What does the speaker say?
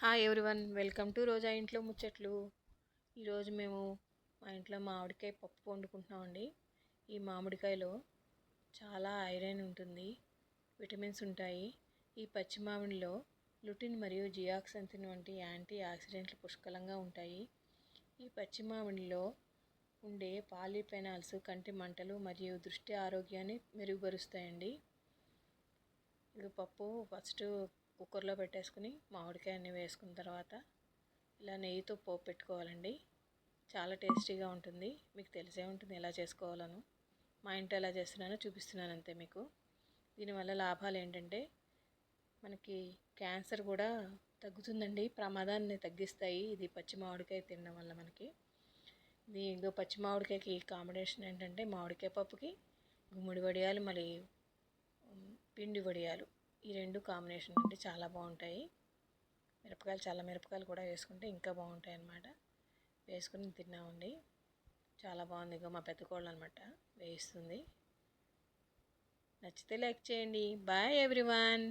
Hi everyone welcome to Roja ఇంట్లో ముచ్చట్లు ఈరోజు మేము మా ఇంట్లో మామిడికాయ పప్పు వండుకుంటున్నామండి. ఈ మామిడికాయలో చాలా ఐరన్ ఉంటుంది విటమిన్స్ ఉంటాయి. ఈ పచ్చి మామిడిలో లుటిన్ మరియు జియాక్సంతిన్ వంటి యాంటీ ఆక్సిడెంట్లు పుష్కలంగా ఉంటాయి. ఈ పచ్చి మామిడిలో ఉండే పాలిపెనాల్స్ కంటి మంటలు మరియు దృష్టి ఆరోగ్యాన్ని మెరుగుపరుస్తాయండి. ఇది పప్పు ఫస్ట్ కుక్కర్లో పెట్టేసుకుని మామిడికాయ అన్నీ వేసుకున్న తర్వాత ఇలా నెయ్యితో పోపు పెట్టుకోవాలండి. చాలా టేస్టీగా ఉంటుంది. మీకు తెలిసే ఉంటుంది ఎలా చేసుకోవాలను. మా ఇంట్లో ఎలా చేస్తున్నానో చూపిస్తున్నాను అంతే మీకు. దీనివల్ల లాభాలు ఏంటంటే మనకి క్యాన్సర్ కూడా తగ్గుతుందండి. ప్రమాదాన్ని తగ్గిస్తాయి. ఇది పచ్చి మామిడికాయ తినడం వల్ల మనకి. దీంతో పచ్చి మామిడికాయకి కాంబినేషన్ ఏంటంటే మామిడికాయ పప్పుకి గుమ్మడి వడియాలు మళ్ళీ పిండి వడియాలు. ఈ రెండు కాంబినేషన్ అంటే చాలా బాగుంటాయి. మిరపకాయలు చాలా మిరపకాయలు కూడా వేసుకుంటే ఇంకా బాగుంటాయి అన్నమాట. వేసుకుని తిన్నామండి చాలా బాగుంది. ఇక మా పెద్ద కోళ్ళు అనమాట వేయిస్తుంది నచ్చితే లైక్ చేయండి. Bye everyone